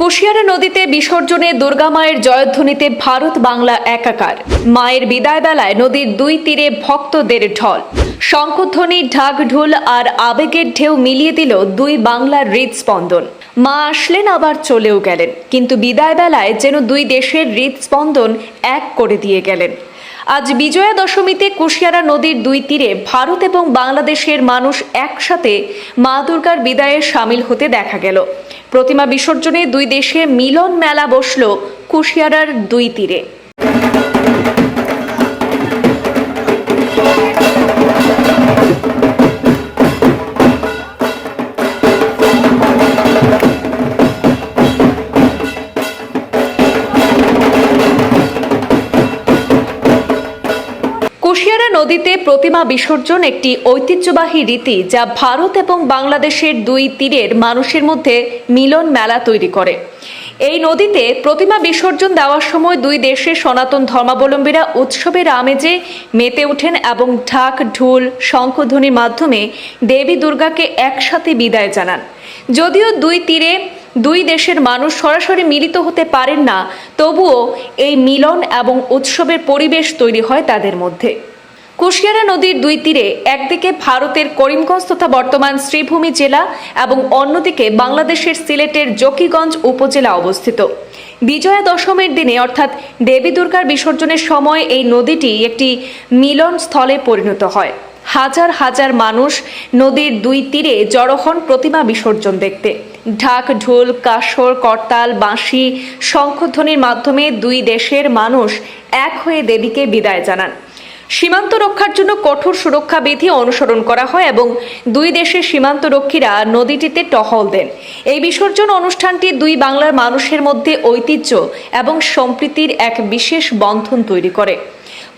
কুশিয়ারা নদীতে বিসর্জনে দুর্গা মায়ের জয়ধ্বনিতে ভারত বাংলা একাকার। মায়ের বিদায় বেলায় নদীর দুই তীরে ভক্তদের ঢল। শঙ্খধ্বনি ঢাক ঢোল আর আবেগের ঢেউ মিলিয়ে দিল দুই বাংলার হৃদস্পন্দন। মা আসলেন, আবার চলেও গেলেন। কিন্তু বিদায় বেলায় যেন দুই দেশের হৃদস্পন্দন এক করে দিয়ে গেলেন। আজ বিজয়া দশমীতে কুশিয়ারা নদীর দুই তীরে ভারত এবং বাংলাদেশের মানুষ একসাথে মা দুর্গার বিদায়ে সামিল হতে দেখা গেল। প্রতিমা বিসর্জনে দুই দেশে মিলন মেলা বসল কুশিয়ারার দুই তীরে। কুশিয়ারা নদীতে প্রতিমা বিসর্জন একটি ঐতিহ্যবাহী রীতি যা ভারত এবং বাংলাদেশের দুই তীরের মানুষের মধ্যে মিলন মেলা তৈরি করে। এই নদীতে প্রতিমা বিসর্জন দেওয়ার সময় দুই দেশের সনাতন ধর্মাবলম্বীরা উৎসবের আমেজে মেতে ওঠেন এবং ঢাক, ঢোল, শঙ্খধ্বনির মাধ্যমে দেবী দুর্গাকে একসাথে বিদায় জানান। যদিও দুই তীরে দুই দেশের মানুষ সরাসরি মিলিত হতে পারেন না, তবুও এই মিলন এবং উৎসবের পরিবেশ তৈরি হয় তাদের মধ্যে। কুশিয়ারা নদীর দুই তীরে একদিকে ভারতের করিমগঞ্জ তথা বর্তমান শ্রীভূমি জেলা এবং অন্যদিকে বাংলাদেশের সিলেটের জকিগঞ্জ উপজেলা অবস্থিত। বিজয়া দশমীর দিনে অর্থাৎ দেবী দুর্গার বিসর্জনের সময় এই নদীটি একটি মিলন স্থলে পরিণত হয়। হাজার হাজার মানুষ নদীর দুই তীরে জড়ো হন প্রতিমা বিসর্জন দেখতে। ঢাক, ঢোল, কাসর, করতাল, বাঁশি, শঙ্খধ্বনির মাধ্যমে দুই দেশের মানুষ এক হয়ে দেবীকে বিদায় জানান। সীমান্ত রক্ষার জন্য কঠোর সুরক্ষা বিধি অনুসরণ করা হয় এবং দুই দেশের সীমান্ত রক্ষীরা নদীটিতে টহল দেন। এই বিসর্জন অনুষ্ঠানটি দুই বাংলার মানুষের মধ্যে ঐতিহ্য এবং সম্প্রীতির এক বিশেষ বন্ধন তৈরি করে।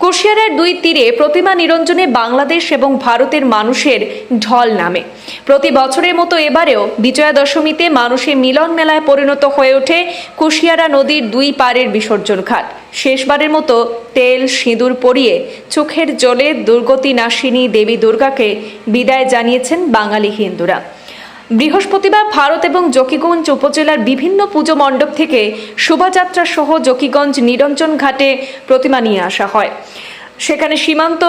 কুশিয়ারার দুই তীরে প্রতিমা নিরঞ্জনে বাংলাদেশ এবং ভারতের মানুষের ঢল নামে। প্রতি বছরের মতো এবারেও বিজয়া দশমীতে মানুষের মিলন মেলায় পরিণত হয়ে ওঠে কুশিয়ারা নদীর দুই পারের বিসর্জন ঘাট। শেষবারের মতো তেল, সিঁদুর পরিয়ে চোখের জলে দুর্গতি নাশিনী দেবী দুর্গাকে বিদায় জানিয়েছেন বাঙালি হিন্দুরা। বৃহস্পতিবার ভারত এবং জকিগঞ্জ উপজেলার বিভিন্ন পুজো মণ্ডপ থেকে শোভাযাত্রা সহ জকিগঞ্জ নিরঞ্জন ঘাটে প্রতিমা নিয়ে আসা হয়। সেখানে সীমান্ত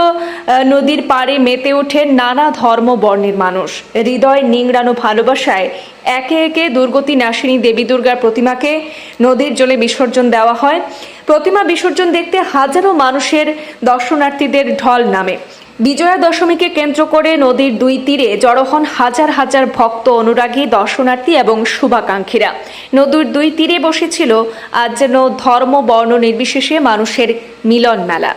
নদীর পাড়ে মেতে ওঠে নানা ধর্ম বর্ণের মানুষ। হৃদয় নিংড়ানো ভালোবাসায় একে একে দুর্গতি নাশিনী দেবী দুর্গার প্রতিমাকে নদীর জলে বিসর্জন দেওয়া হয়। প্রতিমা বিসর্জন দেখতে হাজারো মানুষের দর্শনার্থীদের ঢল নামে। বিজয়া দশমীকে কেন্দ্র করে নদীর দুই তীরে জড়ো হন হাজার হাজার ভক্ত অনুরাগী, দর্শনার্থী এবং শুভাকাঙ্ক্ষীরা। নদীর দুই তীরে বসেছিল আজ যেন ধর্ম, বর্ণ নির্বিশেষে মানুষের মিলন মেলা।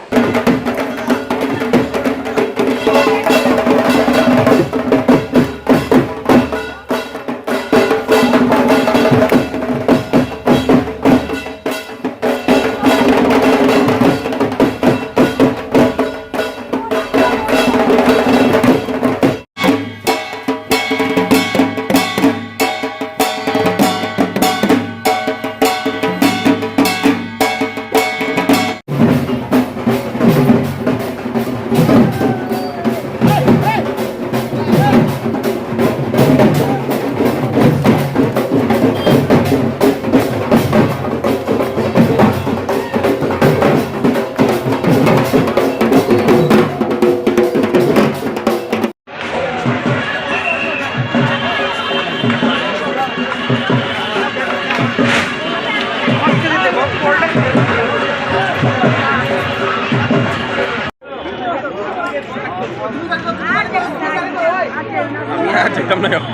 ওই